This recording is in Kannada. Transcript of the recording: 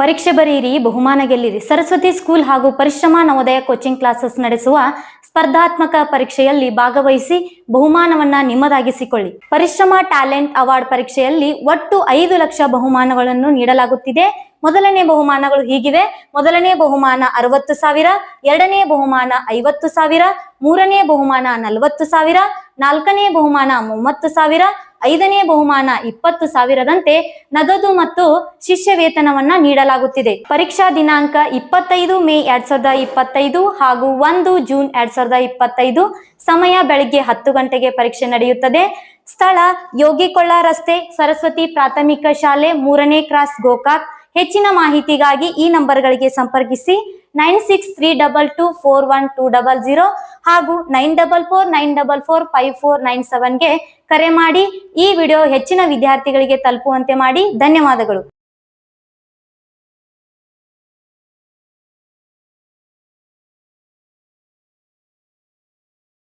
ಪರೀಕ್ಷೆ ಬರೆಯಿರಿ, ಬಹುಮಾನ ಗೆಲ್ಲಿರಿ. ಸರಸ್ವತಿ ಸ್ಕೂಲ್ ಹಾಗೂ ಪರಿಶ್ರಮ ನವೋದಯ ಕೋಚಿಂಗ್ ಕ್ಲಾಸಸ್ ನಡೆಸುವ ಸ್ಪರ್ಧಾತ್ಮಕ ಪರೀಕ್ಷೆಯಲ್ಲಿ ಭಾಗವಹಿಸಿ ಬಹುಮಾನವನ್ನ ನಿಮ್ಮದಾಗಿಸಿಕೊಳ್ಳಿ. ಪರಿಶ್ರಮ ಟ್ಯಾಲೆಂಟ್ ಅವಾರ್ಡ್ ಪರೀಕ್ಷೆಯಲ್ಲಿ ಒಟ್ಟು ಐದು ಲಕ್ಷ ಬಹುಮಾನಗಳನ್ನು ನೀಡಲಾಗುತ್ತಿದೆ. ಮೊದಲನೇ ಬಹುಮಾನಗಳು ಹೀಗಿವೆ. ಮೊದಲನೇ ಬಹುಮಾನ ಅರವತ್ತು ಸಾವಿರ, ಎರಡನೇ ಬಹುಮಾನ ಐವತ್ತು ಸಾವಿರ, ಮೂರನೇ ಬಹುಮಾನ ನಲವತ್ತು ಸಾವಿರ, ನಾಲ್ಕನೇ ಬಹುಮಾನ ಮೂವತ್ತು ಸಾವಿರ ಐದನೇ ಬಹುಮಾನ ಇಪ್ಪತ್ತು ಸಾವಿರದಂತೆ ನಗದು ಮತ್ತು ಶಿಷ್ಯ ವೇತನವನ್ನ ನೀಡಲಾಗುತ್ತಿದೆ. ಪರೀಕ್ಷಾ ದಿನಾಂಕ ಇಪ್ಪತ್ತೈದು ಮೇ ಎರಡ್ ಸಾವಿರದ ಇಪ್ಪತ್ತೈದು ಹಾಗೂ ಒಂದು ಜೂನ್ ಎರಡ್ ಸಾವಿರದ ಇಪ್ಪತ್ತೈದು ಸಮಯ ಬೆಳಿಗ್ಗೆ ಹತ್ತು ಗಂಟೆಗೆ ಪರೀಕ್ಷೆ ನಡೆಯುತ್ತದೆ. ಸ್ಥಳ ಯೋಗಿಕೊಳ್ಳ ರಸ್ತೆ, ಸರಸ್ವತಿ ಪ್ರಾಥಮಿಕ ಶಾಲೆ, ಮೂರನೇ ಕ್ರಾಸ್ ಗೋಕಾಕ್. ಹೆಚ್ಚಿನ ಮಾಹಿತಿಗಾಗಿ ಈ ನಂಬರ್ಗಳಿಗೆ ಸಂಪರ್ಕಿಸಿ. Nine six three double two four one two double zero ಹಾಗೂ nine double four, nine double four, five four, nine ಸೆವೆನ್ಗೆ ಕರೆ ಮಾಡಿ ಈ ವಿಡಿಯೋ ಹೆಚ್ಚಿನ ವಿದ್ಯಾರ್ಥಿಗಳಿಗೆ ತಲುಪುವಂತೆ ಮಾಡಿ. ಧನ್ಯವಾದಗಳು.